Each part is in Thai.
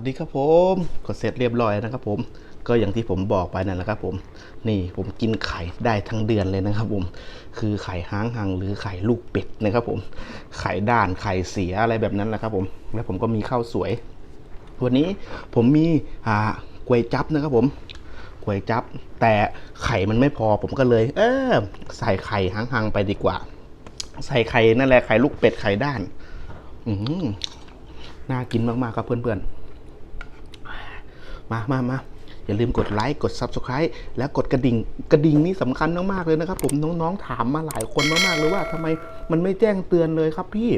วัสดีครับผมก็เสร็จเรียบร้อยนะครับผมก็อย่างที่ผมบอกไปนั่นแหละครับผมนี่ผมกินไข่ได้ทั้งเดือนเลยนะครับผมคือไข่ห้างหังหรือไข่ลูกเป็ดนะครับผมไข่ด้านไข่เสียอะไรแบบนั้นแหละครับผมแล้วผมก็มีข้าวสวย วันนี้ผมมีอ่ากวยจับนะครับผมกวยจับ แต่ไข่มันไม่พอผมก็เลย เออใส่ไข่ห้างๆไปดีกว่า ใส่ไข่นั่นแหละไข่ลูกเป็ดไข่ด้าน อืมน่ากินมากๆครับเพื่อนๆ มามามาอย่าลืมกดไลค์กด Subscribe และกดกระดิ่งกระดิ่งนี่สำคัญมากๆเลยนะครับ ผมน้องๆถามมาหลายคนมากๆเลยว่าทำไมมันไม่แจ้งเตือนเลยครับพี่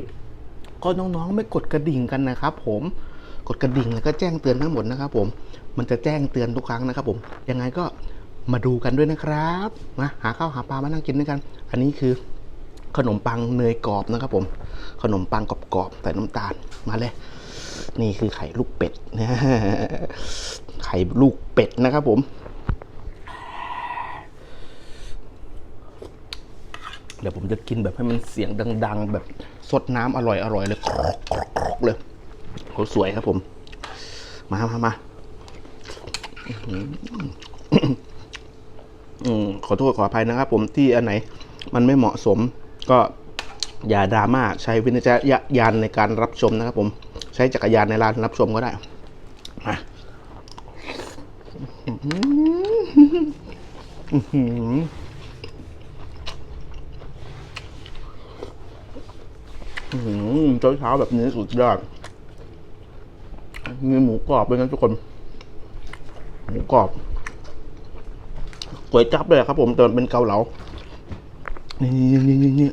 ก็น้องๆไม่กดกระดิ่งกันนะครับ ผมกดกระดิ่งแล้วก็แจ้งเตือนทั้งหมดนะครับ ผมมันจะแจ้งเตือนทุกครั้งนะครับ ผมยังไงก็มาดูกันด้วยนะครับมาหาข้าวหาปลามานั่งกินด้วยกัน อันนี้คือขนมปังเนยกรอบนะครับ ผม ขนมปังกรอบๆใส่น้ำตาลมาเลย นี่คือไข่ลูกเป็ดไข่ลูกเป็ดนะครับผม เดี๋ยวผมจะกินแบบให้มันเสียงดัง ๆ แบบสดน้ำอร่อยๆเลยกรกกรกกรกเลยโหสวยครับผม มามามาขอโทษขออภัยนะครับผมที่อันไหน มันไม่เหมาะสม ก็อย่าดราม่าใช้วิจารณญาณในการรับชมนะครับผม ใช้จักรยานในร้านรับชมก็ได้มาอื้อหืออื้อหืออื้อหือเช้าเช้าแบบนี้สุดยอด มีหมูกรอบด้วยนะทุกคน หมูกรอบก๋วยจับเลยครับผมแต่มันเป็นเกาเหลา นี่นี่นี่นี่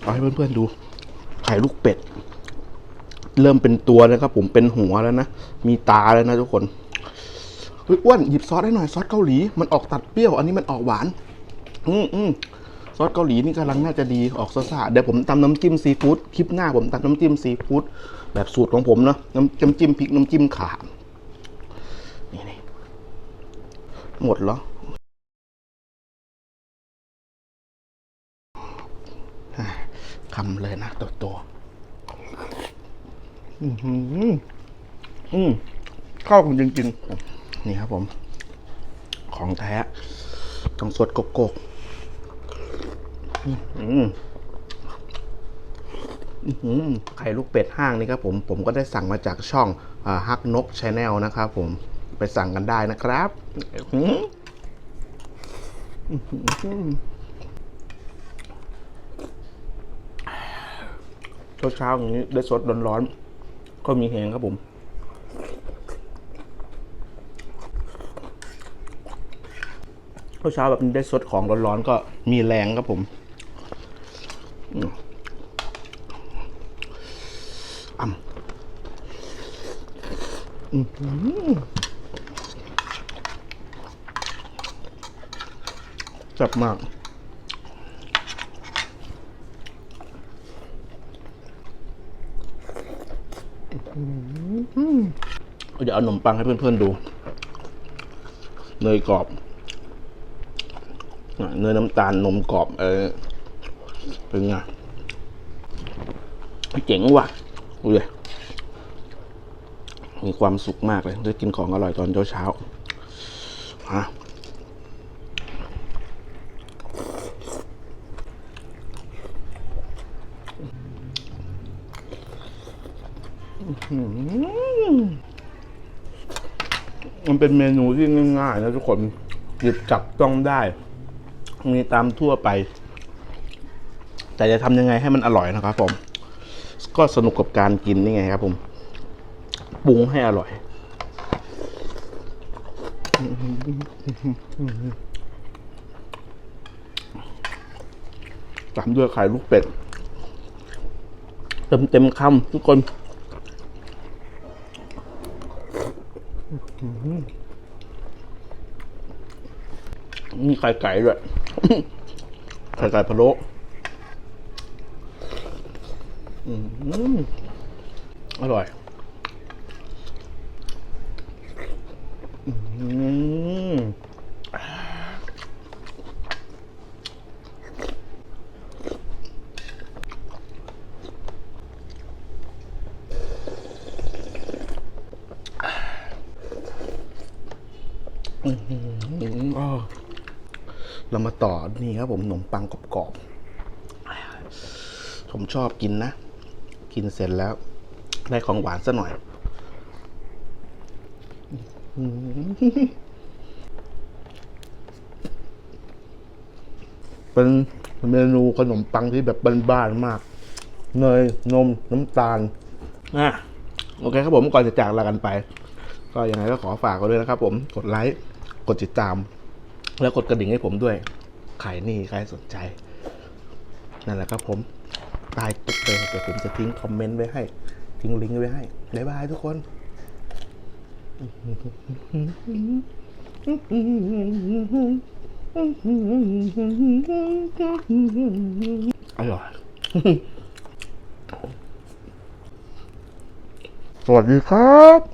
เอาให้เพื่อนๆดู ไข่ลูกเป็ด เริ่มเป็นตัวนะครับผมเป็นหัวแล้วนะ มีตาแล้วนะทุกคนเฮ้ยอ้วนหยิบซอสให้หน่อยซอสเกาหลีมันออกตัดเปรี้ยว อันนี้มันออกหวาน อืมอืมซอสเกาหลีนี่กำลังน่าจะดีออกซ่าๆเดี๋ยวผมตำน้ำจิ้มซีฟู้ดคลิปหน้าผมตำน้ำจิ้มซีฟู้ดแบบสูตรของผมเนาะน้ำน้ำจิ้มพริกน้ำจิ้มข่านี่นี่หมดเหรอคำเลยนะตัวตัว อือหืออืมเข้ากันจริงๆ นี่ครับผม ของแท้ ต้องสดกกกๆอื้อหืออื้อหือไข่ลูกเป็ดห้างนี่ครับผม ผมก็ได้สั่งมาจากช่องฮักนกชาแนลนะครับผม ไปสั่งกันได้นะครับเช้าๆอย่างนี้ได้สดร้อนๆ ก็มีแหงครับผมเช้าแบบนี้ได้สดของร้อนๆก็มีแรงครับผมอืมอ่ำอื้อหือจับมาก เดี๋ยวเอาขนมปังให้เพื่อนๆดู เนยกรอบ เนยน้ำตาลนมกรอบ เออเป็นไงเจ๋งว่ะดูเลยมีความสุขมากเลยได้กินของอร่อยตอนเช้าๆฮะ มันเป็นเมนูที่ง่ายๆนะทุกคนหยิบจับต้องได้ มีตามทั่วไป แต่จะทำยังไงให้มันอร่อยนะครับผม ก็สนุกกับการกินนี่ไงครับผม ปรุงให้อร่อยตามด้วยไข่ลูกเป็ด เต็มเต็มๆคำทุกคน มีไข่ไก่ด้วย ไข่ไก่พะโล้อืมอร่อยอืม อื้อหืออ้อ เรามาต่อนี่ครับผมขนมปังกรอบๆผมชอบกินนะ กินเสร็จแล้ว ได้ของหวานซะหน่อยเป็นเมนูขนมปังที่แบบบ้านๆมาก เนย นม น้ำตาลอะโอเคครับผมก่อนจะจากลากันไป ก็ยังไงก็ขอฝากไว้ด้วยนะครับผม กดไลค์ กดติดตาม แล้วกดกระดิ่งให้ผมด้วยใครนี่ใครสนใจ นั่นแหละครับผมตายตุ๊กเลยแต่ผมจะทิ้งคอมเมนต์ไว้ให้ ทิ้งลิงก์ไว้ให้บ๊ายบายทุกคน อร่อย สวัสดีครับ